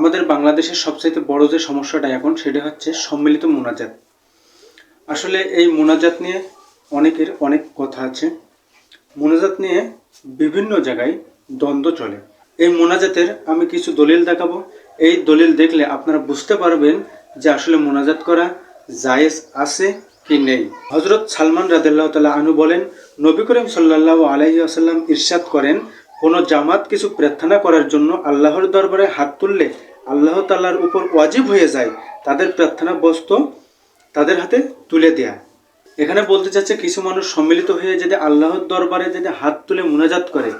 আমাদের বাংলাদেশের সবচাইতে বড় যে সমস্যাটা এখন, সেটা হচ্ছে সম্মিলিত মোনাজাত। আসলে এই মোনাজাত নিয়ে অনেকের অনেক কথা আছে। মোনাজাত নিয়ে বিভিন্ন জায়গায় দ্বন্দ্ব চলে। এই মোনাজাতের আমি কিছু দলিল দেখাবো। এই দলিল দেখলে আপনারা বুঝতে পারবেন যে আসলে মোনাজাত করা জায়েজ আছে কি নেই। হজরত সালমান রাদিল্লাহ তালা আনু বলেন, নবী করিম সাল্লাহ আলহি আসাল্লাম ইরশাদ করেন, কোনো জামাত কিছু প্রার্থনা করার জন্য আল্লাহর দরবারে হাত তুললে আল্লাহ তাল্লার উপর ওয়াজিব হয়ে যায়, তাদের প্রার্থনা বস্তু তাদের হাতে তুলে দেয়া। এখানে বলতে চাচ্ছে কিছু মানুষ সম্মিলিত হয়ে যদি আল্লাহর দরবারে যদি হাত তুলে মুনাজাত করে,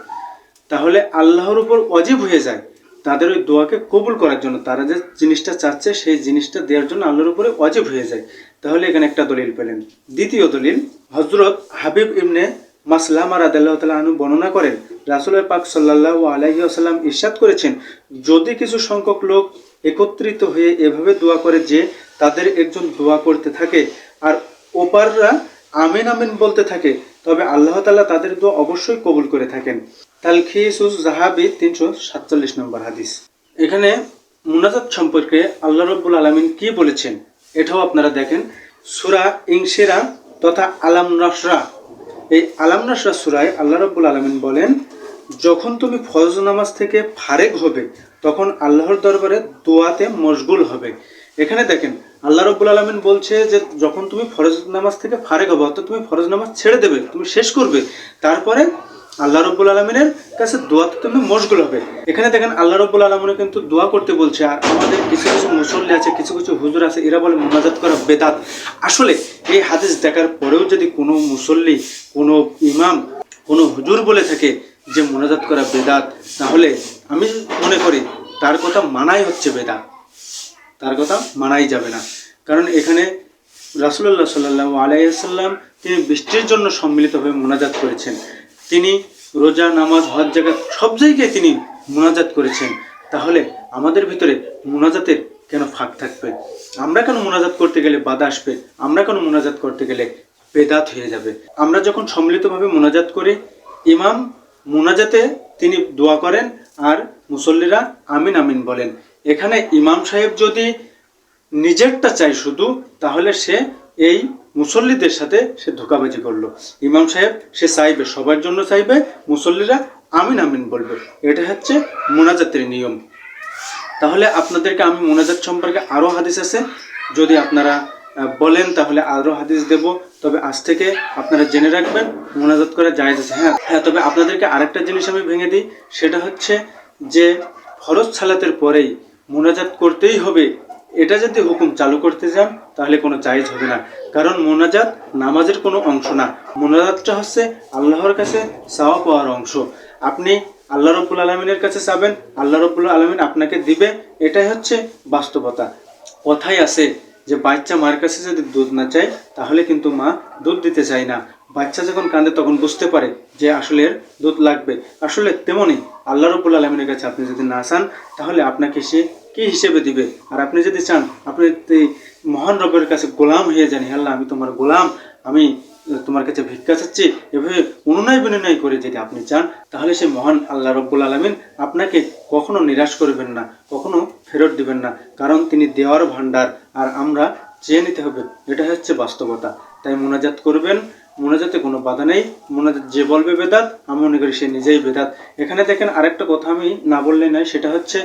তাহলে আল্লাহর উপর অজীব হয়ে যায়, তাদের ওই দোয়াকে কবুল করার জন্য। তারা যে জিনিসটা চাচ্ছে, সেই জিনিসটা দেওয়ার জন্য আল্লাহর উপরে অজীব হয়ে যায়। তাহলে এখানে একটা দলিল পেলেন। দ্বিতীয় দলিল হজরত হাবিব ইবনে মাসলামা রাদাল্লাহ তালা আনু বর্ণনা করেন রাসুলের পাক সাল্লাহ আলাইহি আসাল্লাম ইরশাদ করেছেন, যদি কিছু সংখ্যক লোক একত্রিত হয়ে এভাবে দোয়া করে যে তাদের একজন দোয়া করতে থাকে আর ওপাররা আমিন আমিন বলতে থাকে, তবে আল্লাহ তাআলা তাদের দোয়া অবশ্যই কবুল করে থাকেন। তালখিসুস জাহাবি তিনশো সাতচল্লিশ নম্বর হাদিস। এখানে মুনাজাত সম্পর্কে আল্লাহ রব্বুল আলমিন কি বলেছেন, এটাও আপনারা দেখেন। সুরা ইংসিরা তথা আলাম নসরা। এই আলাম নসরা সুরায় আল্লাহ রব্বুল আলমিন বলেন যখন তুমি ফরজ নামাজ থেকে ফারেক হবে, তখন আল্লাহর দরবারে দোয়াতে মশগুল হবে। এখানে দেখেন, আল্লাহ রব্বুল আলমিন বলছে যে যখন তুমি ফরজ নামাজ থেকে ফারেক হবে, অর্থাৎ তুমি ফরজ নামাজ ছেড়ে দেবে, তুমি শেষ করবে, তারপরে আল্লাহ রব্বুল আলমিনের কাছে দোয়াতে তুমি মশগুল হবে। এখানে দেখেন, আল্লাহ রব্বুল আলমিনে কিন্তু দোয়া করতে বলছে, আর আমাদের কিছু কিছু মুসল্লি আছে, কিছু কিছু হুজুর আছে, এরা বলে মোনাজাত করা বেদাত। আসলে এই হাদিস দেখার পরেও যদি কোনো মুসল্লি, কোনো ইমাম, কোনো হুজুর বলে থাকে যে মোনাজাত করা বেদাত, তাহলে আমি মনে করি তার কথা মানাই হচ্ছে বেদাত। তার কথা মানাই যাবে না। কারণ এখানে রাসুল্লাহ সাল্লাহ আলাইসাল্লাম তিনি বৃষ্টির জন্য সম্মিলিতভাবে মোনাজাত করেছেন। তিনি রোজা, নামাজ, হজ জায়গা সব জায়গায় তিনি মোনাজাত করেছেন। তাহলে আমাদের ভিতরে মোনাজাতের কেন ফাঁক থাকবে? আমরা কেন মোনাজাত করতে গেলে বাধা আসবে? আমরা কেন মোনাজাত করতে গেলে বেদাত হয়ে যাবে? আমরা যখন সম্মিলিতভাবে মোনাজাত করি, ইমাম মোনাজাতে তিনি দোয়া করেন আর মুসল্লিরা আমিন আমিন বলেন। এখানে ইমাম সাহেব যদি নিজেরটা চাই শুধু, তাহলে সে এই মুসল্লিদের সাথে সে ধোকাবাজি করল। ইমাম সাহেব, সে চাইবে, সবার জন্য চাইবে, মুসল্লিরা আমিন আমিন বলবে। এটা হচ্ছে মোনাজাতের নিয়ম। তাহলে আপনাদেরকে আমি মোনাজাত সম্পর্কে আরও হাদিস আছে। যদি আপনারা বলেন, তাহলে আরও হাদিস দেব। তবে আজ থেকে আপনারা জেনে রাখবেন, মোনাজাত করা যায় আছে। হ্যাঁ হ্যাঁ তবে আপনাদেরকে আরেকটা জিনিস আমি ভেঙে দিই, সেটা হচ্ছে যে ফরজ সালাতের পরেই মোনাজাত করতেই হবে। এটা যদি হুকুম চালু করতে যান, তাহলে কোনো জায়েজ হবে না। কারণ মোনাজাত নামাজের কোনো অংশ না। মোনাজাতটা হচ্ছে আল্লাহর কাছে চাওয়া পাওয়ার অংশ। আপনি আল্লাহ রব্বুল আলমিনের কাছে চাবেন, আল্লাহ রব্বুল আলমিন আপনাকে দিবে। এটাই হচ্ছে বাস্তবতা। কথাই আছে যে বাচ্চা মার কাছে যদি দুধ না চায়, তাহলে কিন্তু মা দুধ দিতে চায় না। বাচ্চা যখন কাঁদে, তখন বুঝতে পারে যে আসলে এর দুধ লাগবে। আসলে তেমনই আল্লাহ রবুল আলমিনের কাছে আপনি যদি না চান, তাহলে আপনাকে সে কী হিসেবে দিবে? আর আপনি যদি চান, আপনি মহান রবের কাছে গোলাম হয়ে যান আল্লাহ, আমি তোমার গোলাম, আমি তোমার কাছে ভিক্ষা চাচ্ছি, এভাবে অনুনয় বিনয় করে যদি আপনি চান, তাহলে সে মহান আল্লাহ রব্বুল আলমিন আপনাকে কখনো নিরাশ করবেন না, কখনো ফেরত দিবেন না, কারণ তিনি দেওয়ার ভান্ডার আর আমরা চেয়ে নিতে হবে, এটা হচ্ছে বাস্তবতা। তাই মোনাজাত করবেন, মোনাজাতে কোনো বাধা নেই, মোনাজাত যে বলবে বেদাত, আমি মনে করি সে নিজেই বেদাত। এখানে দেখেন আরেকটা কথা আমি না বললে নয়, সেটা হচ্ছে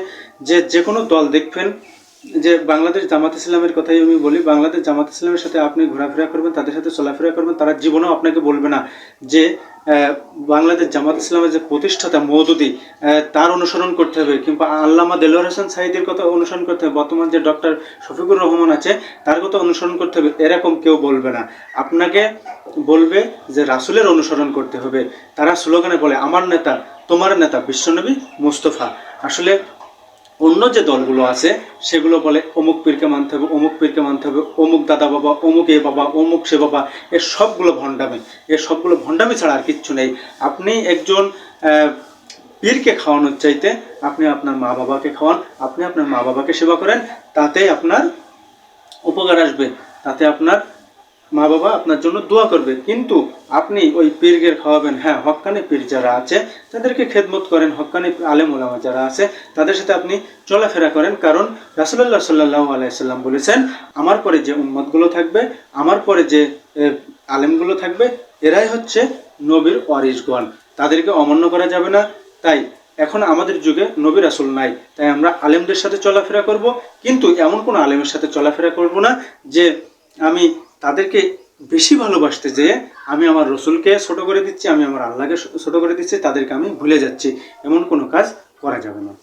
যে যে কোনো দল দেখবেন যে বাংলাদেশ জামাত ইসলামের কথাই আমি বলি, বাংলাদেশ জামাত ইসলামের সাথে আপনি ঘোরাফেরা করবেন, তাদের সাথে চলাফেরা করবেন, তারা জীবনেও আপনাকে বলবে না যে বাংলাদেশ জামাত ইসলামের যে প্রতিষ্ঠাতা মৌদুদি তার অনুসরণ করতে হবে, কিংবা আল্লামা দেলোয়ার হোসেন সাইদের কথা অনুসরণ করতে হবে, বর্তমান যে ডক্টর শফিকুর রহমান আছে, তার কথা অনুসরণ করতে হবে, এরকম কেউ বলবে না। আপনাকে বলবে যে, রাসুলের অনুসরণ করতে হবে। তারা স্লোগানে বলে, আমার নেতা, তোমার নেতা বিশ্বনবী মুস্তফা। আসলে অন্য যে দলগুলো আছে, সেগুলো বলে অমুক পীরকে মানতে হবে, অমুক পীরকে মানতে হবে, অমুক দাদা বাবা, অমুক এ বাবা, অমুক সে বাবা এর সবগুলো ভণ্ডামি। এর সবগুলো ভণ্ডামি ছাড়া আর কিচ্ছু নেই। আপনি একজন পীরকে খাওয়ানোর চাইতে আপনি আপনার মা বাবাকে খাওয়ান, আপনি আপনার মা বাবাকে সেবা করেন তাতে আপনার উপকার আসবে, তাতে আপনার মা বাবা আপনার জন্য দোয়া করবে। কিন্তু আপনি ওই পীরগের খাওয়াবেন। হ্যাঁ হক্কানি পীর যারা আছে, তাদেরকে খেদমত করেন। হক্কানি আলেম ওলামা যারা আছে, তাদের সাথে আপনি চলাফেরা করেন। কারণ রাসুল্লাহ সাল্লাহ আলাইসাল্লাম বলেছেন, আমার পরে যে উম্মতগুলো থাকবে, আমার পরে যে আলেমগুলো থাকবে, এরাই হচ্ছে নবীর ওয়ারিসগণ তাদেরকে অমান্য করা যাবে না। তাই এখন আমাদের যুগে নবী রাসুল নাই। তাই আমরা আলেমদের সাথে চলাফেরা করব। কিন্তু এমন কোনো আলেমের সাথে চলাফেরা করব না যে, আমি তাদেরকে বেশি ভালোবাসতে যে আমি আমার রসুলকে ছোট করে দিচ্ছি, আমি আমার আল্লাহকে ছোট করে দিচ্ছি, তাদেরকে আমি ভুলে যাচ্ছি। এমন কোনো কাজ করা যাবে না।